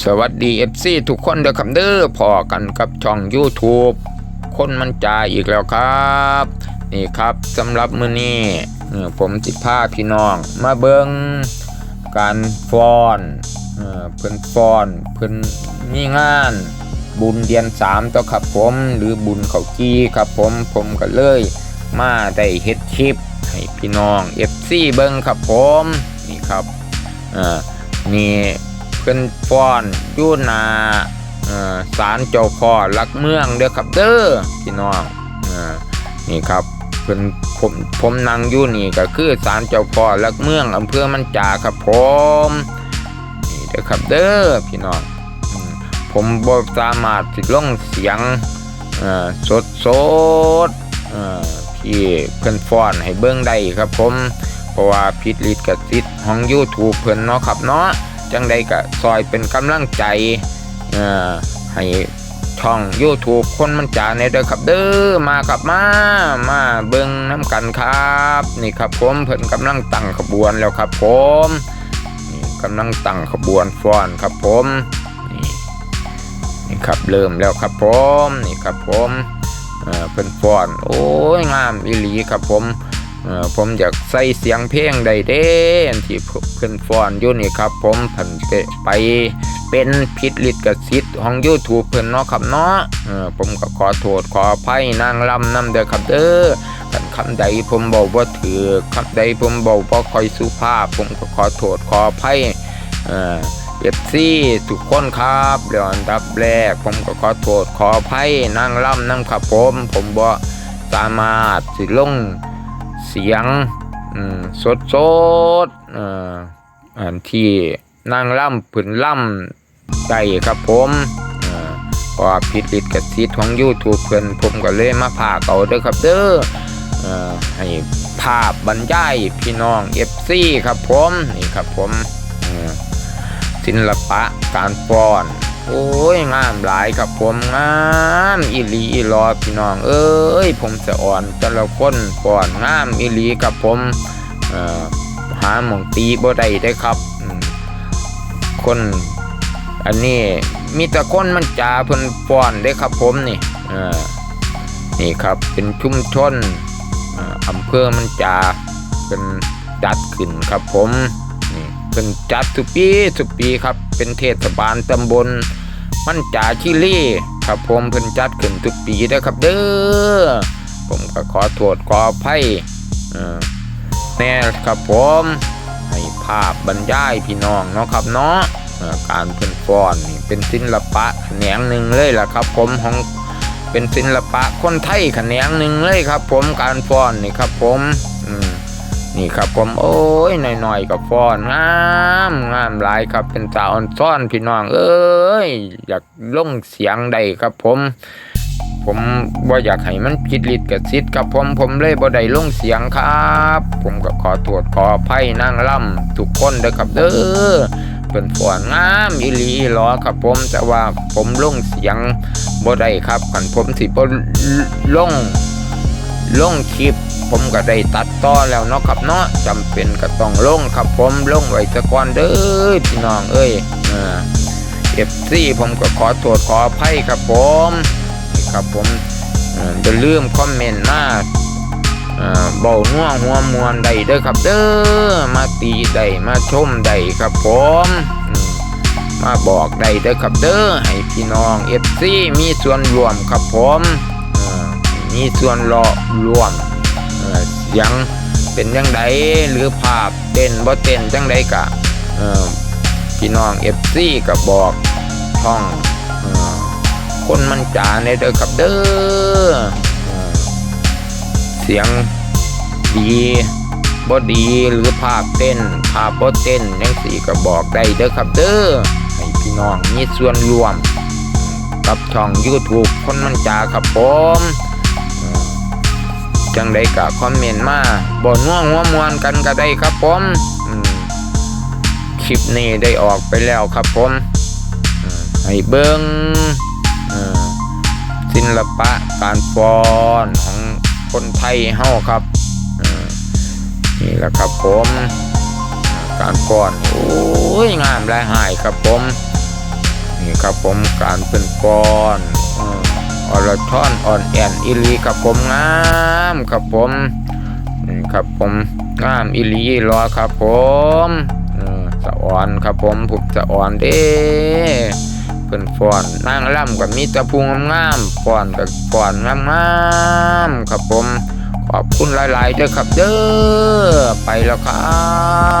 สวัสดี FC ทุกคนเด้อครับเด้อพอกันกับช่อง YouTube คนมันจาอีกแล้วครับ นี่ครับสำหรับมื้อนี้ผมสิพาพี่น้อง มาเบิงการฟอนเพิ่นฟอนเพิ่นมีงานบุญเดือนสามต่อครับผมหรือบุญเขากี้ครับผมผมก็เลย มาได้เฮ็ดคลิป ให้พี่น้อง FC เบิงครับผมนี่ครับอ่านี่ เพิ่นฟ้อนยู่นาเอ่อศาลเจ้าพ่อลักเมืองเด้อครับเด้อพี่น้องอนี่ครับเพิ่นผมผมนั่งยู่นี่ก็คือศาลเจ้าพ่อลักเมืองอำเภอมันจาครับผมนี่เด้อครับเด้อพี่น้องอืมผมบ่สามารถสิลงเสียงสดสดที่เพิ่นฟ้อนให้เบิ่งได้ครับผม เพราะว่าผิดลิขสิทธิ์ของ YouTube เพิ่นเนาะครับเนาะ จังใดก็ซอยเป็นกำลังใจให้ช่อง YouTube คนมันจาในเด้อครับเด้อมาครับมามาเบิ่งน้ำกันครับ นี่ครับผมเพิ่นกำลังตั้งขบวนแล้วครับผมนี่กำลังตั้งขบวนฟ้อนครับผมนี่นี่ครับเริ่มแล้วครับผมนี่ครับผมเพิ่นฟ้อนโอ้ยงามอีหลีครับผม ผมอยากใส่เสียงเพลงใดเด้นที่เพิ่อนฟอนอยู่นี่ครับ ผมเพิ่นไปไปเป็นผิดลิขสิทธิ์ของ YouTube เพิ่อนเนาะครับเนาะเอผมก็ขอโทษขออภัยนางลำนำเด้อครับเด้อคันคำใดผมบอกว่าถือคำใดผมบอกบ่ค่อยสุภาพ ผมก็ขอโทษขออภัยเอ่อเอฟซีทุกคนครับเดี๋ยวอันดับแรก ผมก็ขอโทษขออภัยนางลำนำครับผม ผมบ่สามารถสิลง เสียงสดสดๆเอ่ออันที่นางล่ำผืนล่ำได้ครับผมเอ่อเพราะว่าผิดลิขสิทธิ์ของ YouTube เพิ่อนผมก็เลยมาพากเอาเด้อครับเด้ออให้ภาพบรรยายพี่น้อง FC ครับผม นี่ครับผมศิลปะการฟ้อน โอ้ยงามหลายครับผมงามอีหลีอีลอพี่น้อง เอ้ยผมจะอ่อนแต่ละคนก่อนงามอีหลีครับผมหาหมองตีบ่ได้ได้ครับ คน อันนี้มีแต่คนมันจ่าเพิ่นฟ้อนได้ครับผมนี่นี่ครับเป็นชุมชนเอ่ออำเภอมันจ่าเป็นจัดขึ้นครับผม เป็นจัดทุปีทุปีครับ เป็นเทศบาลตำบลมันจาชิลีครับผมเพิ่นจัดขึ้นทุกปีเด้อครับเด้อผมก็ขอโทษขออภัยเอ่อแน่ครับผมให้ภาพบรรยายพี่น้องเนาะครับเนาะเอ่อการเพิ่นฟ้อนนี่เป็นศิลปะแขนงหนึ่งเลยล่ะครับ ผมของเป็นศิลปะคนไทยแขนงหนึ่งเลยครับ ผมการฟ้อนนี่ครับ ผมอืม นี่ครับผมโอ้ยหน่อยๆกับฟอนงามงามหลายครับเป็นสาวอ่อนซ่อนพี่น้อง เอ้ยอยากลงเสียงใดครับผม ผมว่าอยากให้มันผิดลิดกับซิดครับผมผมเลยบ่ได้ลงเสียงครับ ผมก็ขอโทษขออภัยนั่งล่ำทุกคนเด้อครับเด้อเป็นฟอนงามอีหลีหลอครับผมแต่ว่าผมลงเสียงบ่ได้ครับคันผมสิบ่ลงลงคลิป ผมก็ได้ตัดต่อแล้วเนาะครับเนาะจำเป็นก็ต้องลงครับผมลงไว้ซะก่อนเด้อพี่น้องเอ้ยเอฟซีผมก็ขอโทษขออภัยครับผมครับผมอย่าลืมคอมเมนต์มาเบานัวงหัวมวนใดเด้อครับเด้อมาตีใดมาชมใดครับผมมาบอกใดเด้อครับเด้อให้พี่น้องเอฟซีมีส่วนรวมครับผมมีส่วนรอรวม ยังเป็นยังไงหรือภาพเต้นบ่เต้นจังไดกะพี่น้อง FC ก็บบอกช่องอคนมันจาในเด้อครับเด้อเอ่อเสียงดีบ่ดีหรือภาพเต้น ภาพบ่เต้นยังสี่ก็บอกได้เด้อครับเด้อให้พี่น้องมีส่วนร่วม กับช่อง YouTube คนมันจาครับผม จังได้กะคอมเมนต์มาบ่น่วงหัวมวนกันก็ได้ครับผมคลิปนี้ได้ออกไปแล้วครับผมให้เบิงเอ่อศิลปะการฟ้อนของคนไทยเฮาครับนี่แหละครับผม การฟ้อนโอ้ยงามหลายหายครับผมนี่ครับผมการเป็นก้อน ออรชอนอ่อนแอนอิลีครับผมงามครับผมครับผมงามอิลีรอครับผมสะอ่อนครับผมผุบสะอ่อนเด้เพิ่นฟอนนางล่ำกับมีตะพุงงามๆฟอนกับฟอนงามๆครับผม ขอบคุณหลายๆเด้อครับเด้อไปแล้วครับ